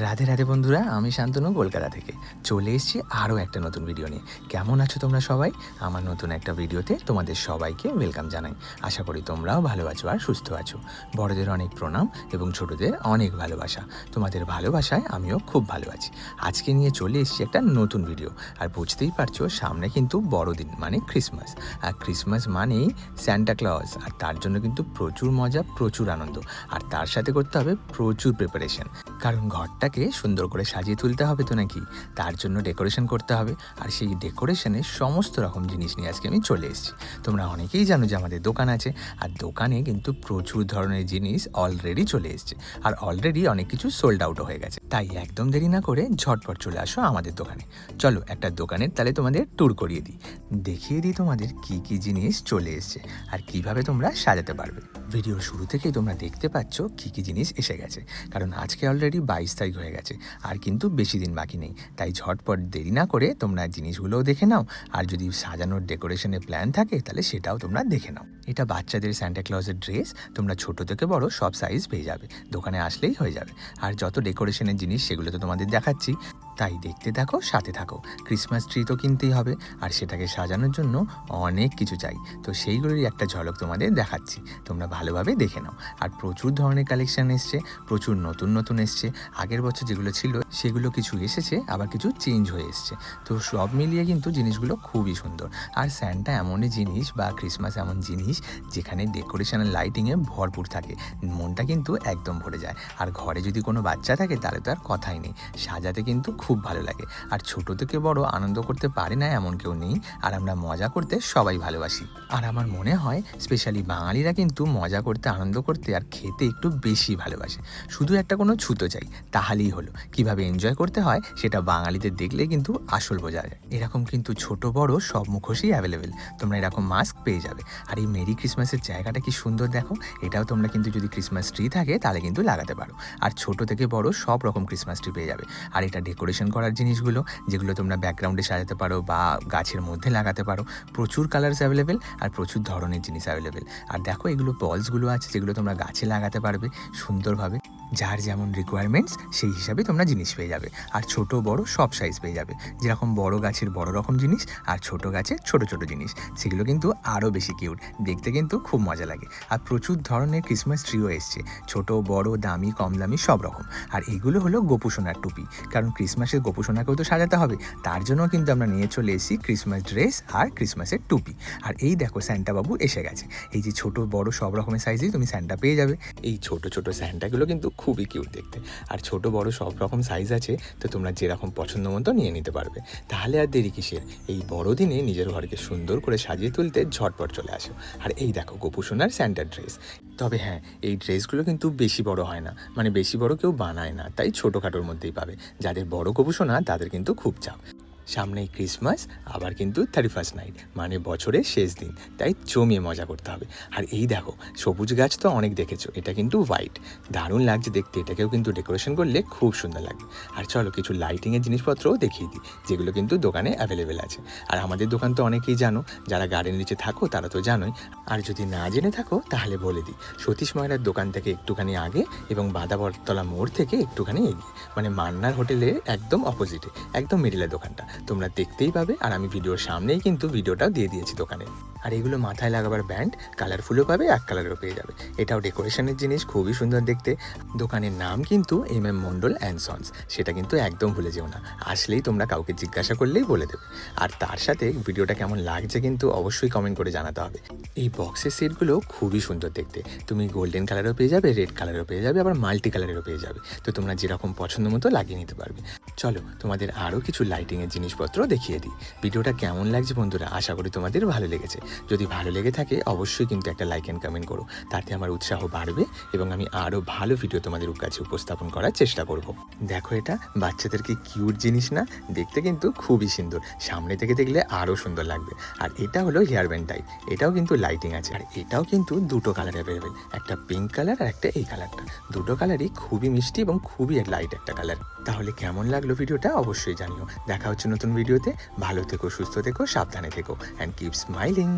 রাধে রাধে বন্ধুরা, আমি শান্তনু কলকাতা থেকে। চলে এসেছি আরও একটা নতুন ভিডিও নিয়ে। কেমন আছো তোমরা সবাই? আমার নতুন একটা ভিডিওতে তোমাদের সবাইকে ওয়েলকাম জানাই। আশা করি তোমরাও ভালো আছো আর সুস্থ আছো। বড়দের অনেক প্রণাম এবং ছোটদের অনেক ভালোবাসা। তোমাদের ভালোবাসায় আমিও খুব ভালো আছি। আজকে নিয়ে চলে এসেছি একটা নতুন ভিডিও আর বুঝতেই পারছ, সামনে কিন্তু বড়দিন মানে ক্রিসমাস আর ক্রিসমাস মানেই স্যান্টা ক্লজ আর তার জন্য কিন্তু প্রচুর মজা, প্রচুর আনন্দ। আর তার সাথে করতে হবে প্রচুর প্রিপারেশন কারণ ঘরটাকে সুন্দর করে সাজিয়ে তুলতে হবে তো নাকি? তার জন্য ডেকোরেশন করতে হবে। আর সেই ডেকোরেশনের সমস্ত রকম জিনিস নিয়ে আজকে আমি চলে এসেছি। তোমরা অনেকেই জানো যে আমাদের দোকান আছে। আর দোকানে কিন্তু প্রচুর ধরনের জিনিস অলরেডি চলে এসেছে। আর অলরেডি অনেক কিছু সোল্ড আউট হয়ে গেছে। তাই একদম দেরি না করে ঝটপট চলে আসো আমাদের দোকানে। চলো একটা দোকানের তাহলে তোমাদের ট্যুর করিয়ে দিই। দেখিয়ে দিই তোমাদের কি কি জিনিস চলে এসেছে। আর কীভাবে তোমরা সাজাতে পারবে। ভিডিও শুরু থেকেই তোমরা দেখতে পাচ্ছ কি কি জিনিস এসে গেছে। কারণ আজকে অলরেডি বাইশ তারিখ হয়ে গেছে। আর কিন্তু বেশি দিন বাকি নেই। তাই ঝটপট দেরি না করে তোমরা জিনিসগুলোও দেখে নাও। আর যদি সাজানোর ডেকোরেশনের প্ল্যান থাকে, তাহলে সেটাও তোমরা দেখে নাও। এটা বাচ্চাদের স্যান্টা ক্লজের ড্রেস তোমরা ছোট থেকে বড় সব সাইজ পেয়ে যাবে। দোকানে আসলেই হয়ে যাবে। আর যত ডেকোরেশনের জিনিস, সেগুলো তো তোমাদের দেখাচ্ছি। তাই দেখতে থাকো, সাথে থাকো। ক্রিসমাস ট্রি তো কিনতেই হবে। আর সেটাকে সাজানোর জন্য অনেক কিছু চাই। তো সেইগুলোরই একটা ঝলক তোমাদের দেখাচ্ছি। তোমরা ভালোভাবে দেখে নাও। আর প্রচুর ধরনের কালেকশান এসছে, প্রচুর নতুন নতুন এসছে। আগের বছর যেগুলো ছিল, সেগুলো কিছু এসেছে, আবার কিছু চেঞ্জ হয়ে এসছে। তো সব মিলিয়ে কিন্তু জিনিসগুলো খুবই সুন্দর। আর স্যান্টা এমনই জিনিস বা ক্রিসমাস এমন জিনিস যেখানে ডেকোরেশন আর লাইটিংয়ে ভরপুর থাকে। মনটা কিন্তু একদম ভরে যায়। আর ঘরে যদি কোনো বাচ্চা থাকে, তাহলে তো আর কথাই নেই। সাজাতে কিন্তু খুব ভালো লাগে। আর ছোট থেকে বড় আনন্দ করতে পারে না এমন কেউ নেই। আর আমরা মজা করতে সবাই ভালোবাসি। আর আমার মনে হয় স্পেশালি বাঙালিরা কিন্তু মজা করতে, আনন্দ করতে আর খেতে একটু বেশি ভালোবাসে। শুধু একটা কোনো ছুতো চাই, তাহলেই হলো। কীভাবে এনজয় করতে হয়, সেটা বাঙালিদের দেখলে কিন্তু আসল বোঝা যায়। এরকম কিন্তু ছোট বড় সব মুখোশই অ্যাভেলেবেল তোমরা এরকম মাস্ক পেয়ে যাবে। আর এই ক্রিসমাসের জায়গাটা কি সুন্দর দেখো? এটাও তোমরা কিন্তু যদি ক্রিসমাস ট্রি থাকে, তাহলে কিন্তু লাগাতে পারো। আর ছোট থেকে বড় সব রকম ক্রিসমাস ট্রি পেয়ে যাবে। আর এটা ডেকোরেশন করার জিনিসগুলো, যেগুলো তোমরা ব্যাকগ্রাউন্ডে সাজাতে পারো বা গাছের মধ্যে লাগাতে পারো, প্রচুর কালার্স অ্যাভেলেবেল আর প্রচুর ধরনের জিনিস অ্যাভেলেবেল আর দেখো এগুলো বলসগুলো আছে, যেগুলো তোমরা গাছে লাগাতে পারবে সুন্দরভাবে। যার যেমন রিকোয়ারমেন্টস সেই হিসাবে তোমরা জিনিস পেয়ে যাবে। আর ছোট, বড় সব সাইজ পেয়ে যাবে। যেরকম বড় গাছের বড় রকম জিনিস, আর ছোট গাছের ছোট ছোট জিনিস। সেগুলো কিন্তু আরও বেশি কিউট দেখতে কিন্তু খুব মজা লাগে। আর প্রচুর ধরনের ক্রিসমাস ট্রিও এসছে। ছোট, বড়, দামি, কম দামি সব রকম। আর এগুলো হলো গোপুসোনার টুপি। কারণ ক্রিসমাসের গোপুসোনাকেও তো সাজাতে হবে। তার জন্য কিন্তু আমরা নিয়ে চলে এসেছি ক্রিসমাস ড্রেস আর ক্রিসমাসের টুপি। আর এই দেখো স্যান্টা বাবু এসে গেছে। এই যে ছোট, বড় সব রকমের সাইজেই তুমি স্যান্টা পেয়ে যাবে। এই ছোট ছোট স্যান্টাগুলো কিন্তু খুবই কিউট দেখতে। আর ছোট, বড় সব রকম সাইজ আছে, তো তোমরা যেরকম পছন্দ মতো নিয়ে নিতে পারবে। তাহলে আর দেরি কিসের? এই বড়দিনে নিজের ঘরকে সুন্দর করে সাজিয়ে তুলতে ঝটপট চলে আসো। আর এই দেখো গোপুসোনার স্যান্টার ড্রেস তবে হ্যাঁ এই ড্রেসগুলো কিন্তু বেশি বড় হয় না। মানে বেশি বড় কেউ বানায় না, তাই ছোটোখাটোর মধ্যেই পাবে। যাদের বড় গোপুসোনা তাদের কিন্তু খুব চাপ। সামনেই ক্রিসমাস আবার কিন্তু থার্টি ফার্স্ট নাইট মানে বছরের শেষ দিন। তাই জমিয়ে মজা করতে হবে। আর এই দেখো, সবুজ গাছ তো অনেক দেখেছ, এটা কিন্তু হোয়াইট দারুণ লাগছে দেখতে, এটাকেও কিন্তু ডেকোরেশন করলে খুব সুন্দর লাগবে। আর চলো কিছু লাইটিংয়ের জিনিসপত্রও দেখিয়ে দিই, যেগুলো কিন্তু দোকানে অ্যাভেলেবেল আছে। আর আমাদের দোকান তো অনেকেই জানো, যারা গার্ডেন নিচে থাকো তারা তো জানোই। আর যদি না জেনে থাকো, তাহলে বলে দিই, সতীশ ময়রার দোকান থেকে একটুখানি আগে এবং বাদাবরতলা মোড় থেকে একটুখানি এগিয়ে। মানে মান্নার হোটেলের একদম অপোজিটে একদম মিডিলের দোকানটা। তোমরা দেখতেই পাবে। আর আমি ভিডিওর সামনেই কিন্তু ভিডিওটাও দিয়ে দিয়েছি দোকানে। আর এগুলো মাথায় লাগাবার ব্যান্ড কালারফুলও পাবে এক কালারও পেয়ে যাবে। এটাও ডেকোরেশনের জিনিস, খুবই সুন্দর দেখতে। দোকানের নাম কিন্তু M M Mondal and sons. সেটা কিন্তু একদম ভুলে যেও না। আসলেই তোমরা কাউকে জিজ্ঞাসা করলেই বলে দেবে। আর তার সাথে ভিডিওটা কেমন লাগছে কিন্তু অবশ্যই কমেন্ট করে জানাতে হবে। এই বক্সের সেটগুলো খুবই সুন্দর দেখতে। তুমি গোল্ডেন কালারও পেয়ে যাবে, রেড কালারও পেয়ে যাবে, আবার মাল্টি কালারেরও পেয়ে যাবে। তো তোমরা যেরকম পছন্দ মতো লাগিয়ে নিতে পারবে। চলো, তোমাদের আরও কিছু লাইটিংয়ের জিনিসপত্র দেখিয়ে দিই। ভিডিওটা কেমন লাগছে বন্ধুরা? আশা করি তোমাদের ভালো লেগেছে। যদি ভালো লেগে থাকে, অবশ্যই কিন্তু একটা লাইক অ্যান্ড কমেন্ট করো। তাতে আমার উৎসাহ বাড়বে এবং আমি আরও ভালো ভিডিও তোমাদের কাছে উপস্থাপন করার চেষ্টা করব। দেখো এটা, বাচ্চাদের কি কিউট জিনিস না? দেখতে কিন্তু খুবই সুন্দর। সামনে থেকে দেখলে আরও সুন্দর লাগবে। আর এটা হলো হেয়ার ব্যান্ড টাইপ এটাও কিন্তু লাইটিং আছে। আর এটাও কিন্তু দুটো কালার অ্যাভেলেবেল একটা পিঙ্ক কালার আর একটা এই কালারটা দুটো কালারই খুবই মিষ্টি এবং খুবই লাইট একটা কালার তাহলে কেমন লাগল ভিডিওটা অবশ্যই জানিও। দেখা হচ্ছে নতুন ভিডিওতে ভালো থেকো, সুস্থ থেকো, সাবধানে থেকো। And keep smiling